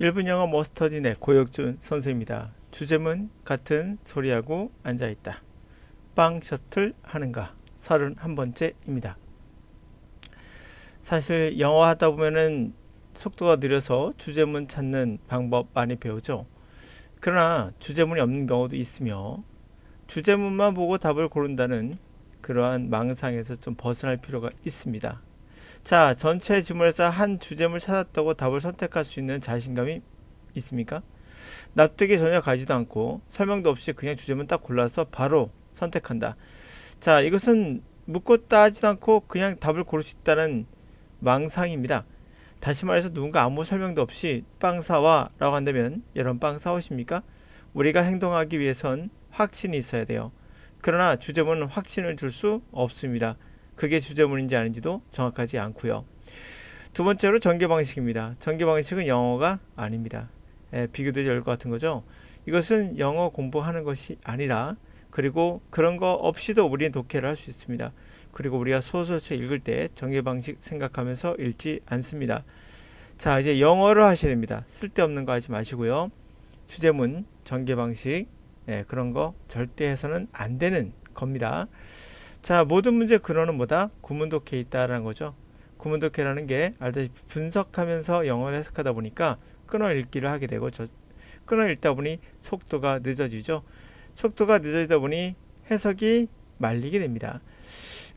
1분 영어 머스터디네 고혁준 선생입니다. 주제문 같은 소리하고 앉아있다. 빵 셔틀 하는가 31번째입니다. 사실 영어 하다 보면은 속도가 느려서 주제문 찾는 방법 많이 배우죠. 그러나 주제문이 없는 경우도 있으며 주제문만 보고 답을 고른다는 그러한 망상에서 좀 벗어날 필요가 있습니다. 자, 전체 지문에서 한 주제문을 찾았다고 답을 선택할 수 있는 자신감이 있습니까? 납득이 전혀 가지도 않고 설명도 없이 그냥 주제문 딱 골라서 바로 선택한다. 자, 이것은 묻고 따지도 않고 그냥 답을 고를 수 있다는 망상입니다. 다시 말해서 누군가 아무 설명도 없이 빵 사와 라고 한다면 여러분 빵 사오십니까? 우리가 행동하기 위해선 확신이 있어야 돼요. 그러나 주제문은 확신을 줄 수 없습니다. 그게 주제문인지 아닌지도 정확하지 않고요. 두 번째로 전개 방식입니다. 전개 방식은 영어가 아닙니다. 예, 비교되지 않을 것 같은 거죠. 이것은 영어 공부하는 것이 아니라 그리고 그런 거 없이도 우리는 독해를 할 수 있습니다. 그리고 우리가 소설책 읽을 때 전개 방식 생각하면서 읽지 않습니다. 자, 이제 영어를 하셔야 됩니다. 쓸데없는 거 하지 마시고요. 주제문, 전개 방식, 예, 그런 거 절대 해서는 안 되는 겁니다. 자, 모든 문제 근원은 뭐다? 구문독해에 있다라는 거죠. 구문독해라는 게 알다시피 분석하면서 영어를 해석하다 보니까 끊어 읽기를 하게 되고 저 끊어 읽다 보니 속도가 늦어지죠. 속도가 늦어지다 보니 해석이 말리게 됩니다.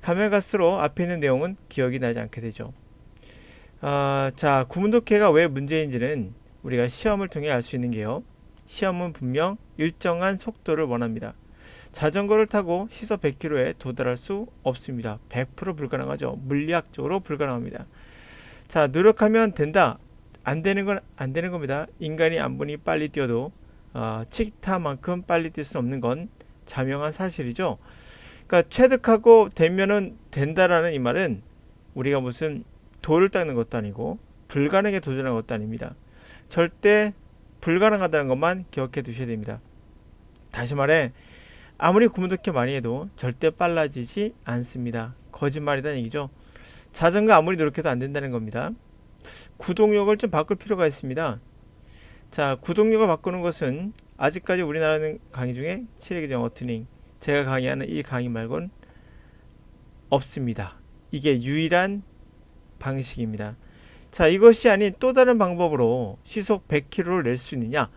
가면 갈수록 앞에 있는 내용은 기억이 나지 않게 되죠. 아, 자, 구문독해가 왜 문제인지는 우리가 시험을 통해 알 수 있는 게요. 시험은 분명 일정한 속도를 원합니다. 자전거를 타고 시속 100km에 도달할 수 없습니다. 100% 불가능하죠. 물리학적으로 불가능합니다. 자, 노력하면 된다. 안 되는 건 안 되는 겁니다. 인간이 안분이 빨리 뛰어도 어, 치타만큼 빨리 뛸 수 없는 건 자명한 사실이죠. 그러니까 체득하고 되면은 된다라는 이 말은 우리가 무슨 돌을 닦는 것도 아니고 불가능에 도전하는 것도 아닙니다. 절대 불가능하다는 것만 기억해 두셔야 됩니다. 다시 말해 아무리 구문독해 많이 해도 절대 빨라지지 않습니다. 거짓말이다는 얘기죠. 자전거 아무리 노력해도 안 된다는 겁니다. 구동력을 좀 바꿀 필요가 있습니다. 자, 구동력을 바꾸는 것은 아직까지 우리나라는 강의 중에 7회 영어 트닝 제가 강의하는 이 강의 말곤 없습니다. 이게 유일한 방식입니다. 자, 이것이 아닌 또 다른 방법으로 시속 100km를 낼 수 있느냐?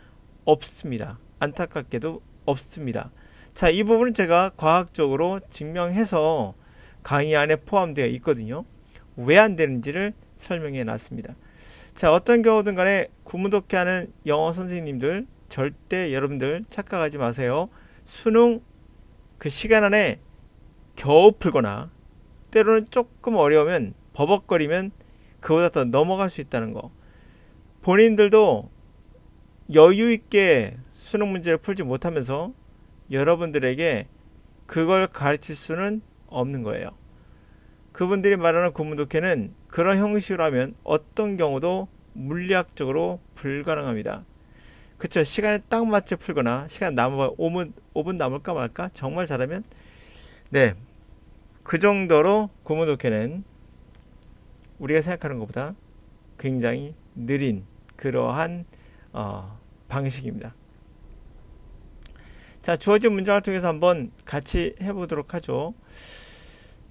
없습니다. 안타깝게도 없습니다. 자, 이 부분은 제가 과학적으로 증명해서 강의 안에 포함되어 있거든요. 왜 안 되는지를 설명해 놨습니다. 자, 어떤 경우든 간에 구문독해 하는 영어 선생님들 절대 여러분들 착각하지 마세요. 수능 그 시간 안에 겨우 풀거나 때로는 조금 어려우면 버벅거리면 그보다 더 넘어갈 수 있다는 거. 본인들도 여유 있게 수능 문제를 풀지 못하면서 여러분들에게 그걸 가르칠 수는 없는 거예요. 그분들이 말하는 구문독해는 그런 형식으로 하면 어떤 경우도 물리학적으로 불가능합니다. 그쵸 시간에 딱 맞춰 풀거나 시간 남아 5분 5분 남을까 말까 정말 잘하면 네 그 정도로 구문독해는 우리가 생각하는 것보다 굉장히 느린 그러한 어, 방식입니다. 자 주어진 문장을 통해서 한번 같이 해보도록 하죠.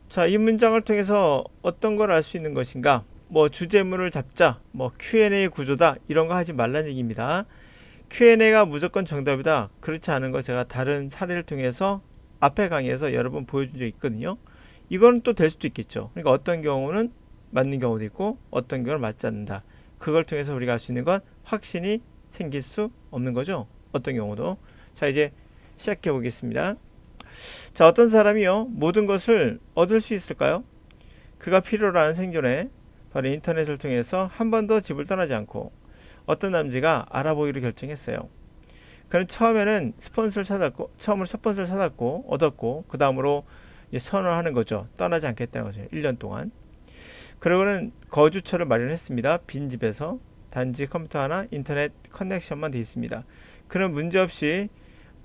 자 이 문장을 통해서 어떤 걸 알 수 있는 것인가? 뭐 주제문을 잡자, 뭐 Q&A 구조다 이런 거 하지 말라는 얘기입니다. Q&A가 무조건 정답이다. 그렇지 않은 거 제가 다른 사례를 통해서 앞에 강의에서 여러 번 보여준 적 있거든요. 이거는 또 될 수도 있겠죠. 그러니까 어떤 경우는 맞는 경우도 있고 어떤 경우는 맞지 않는다. 그걸 통해서 우리가 알 수 있는 건 확신이 생길 수 없는 거죠. 어떤 경우도. 자, 이제 시작해 보겠습니다. 자, 어떤 사람이요. 모든 것을 얻을 수 있을까요? 그가 필요로 하는 생존에 바로 인터넷을 통해서 한 번도 집을 떠나지 않고 어떤 남자가 알아보기로 결정했어요. 그는 처음에는 스폰서를 찾았고 처음으로 스폰서를 찾았고 얻었고 그 다음으로 선언하는 거죠. 떠나지 않겠다는 거죠. 1년 동안. 그러고는 거주처를 마련했습니다. 빈 집에서 단지 컴퓨터 하나 인터넷 커넥션만 돼 있습니다. 그는 문제없이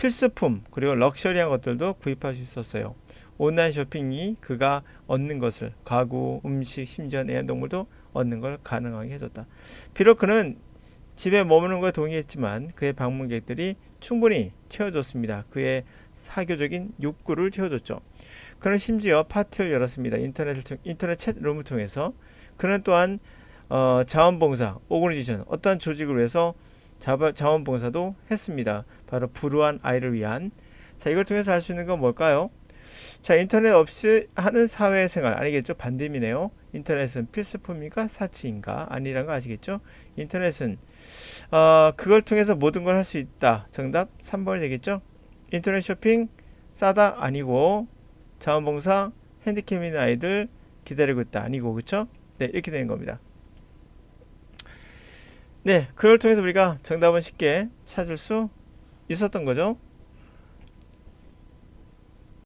필수품 그리고 럭셔리한 것들도 구입할 수 있었어요. 온라인 쇼핑이 그가 얻는 것을 가구, 음식, 심지어 애완동물도 얻는 걸 가능하게 해줬다. 비록 그는 집에 머무는 것에 동의했지만 그의 방문객들이 충분히 채워줬습니다. 그의 사교적인 욕구를 채워줬죠. 그는 심지어 파티를 열었습니다. 인터넷을 통, 인터넷 챗룸을 통해서 그는 또한 어, 자원봉사, 오그니제이션 어떠한 조직을 위해서 자바, 자원봉사도 했습니다. 바로 불우한 아이를 위한 자 이걸 통해서 알수 있는 건 뭘까요? 자 인터넷 없이 하는 사회생활 아니겠죠? 반대미네요. 인터넷은 필수품인가 사치인가 아니란 거 아시겠죠? 인터넷은 어, 그걸 통해서 모든 걸 할 수 있다. 정답 3번이 되겠죠? 인터넷 쇼핑 싸다 아니고 자원봉사 핸디캡 있는 아이들 기다리고 있다 아니고 그쵸? 네 이렇게 되는 겁니다. 네 그걸 통해서 우리가 정답은 쉽게 찾을 수 있었던 거죠.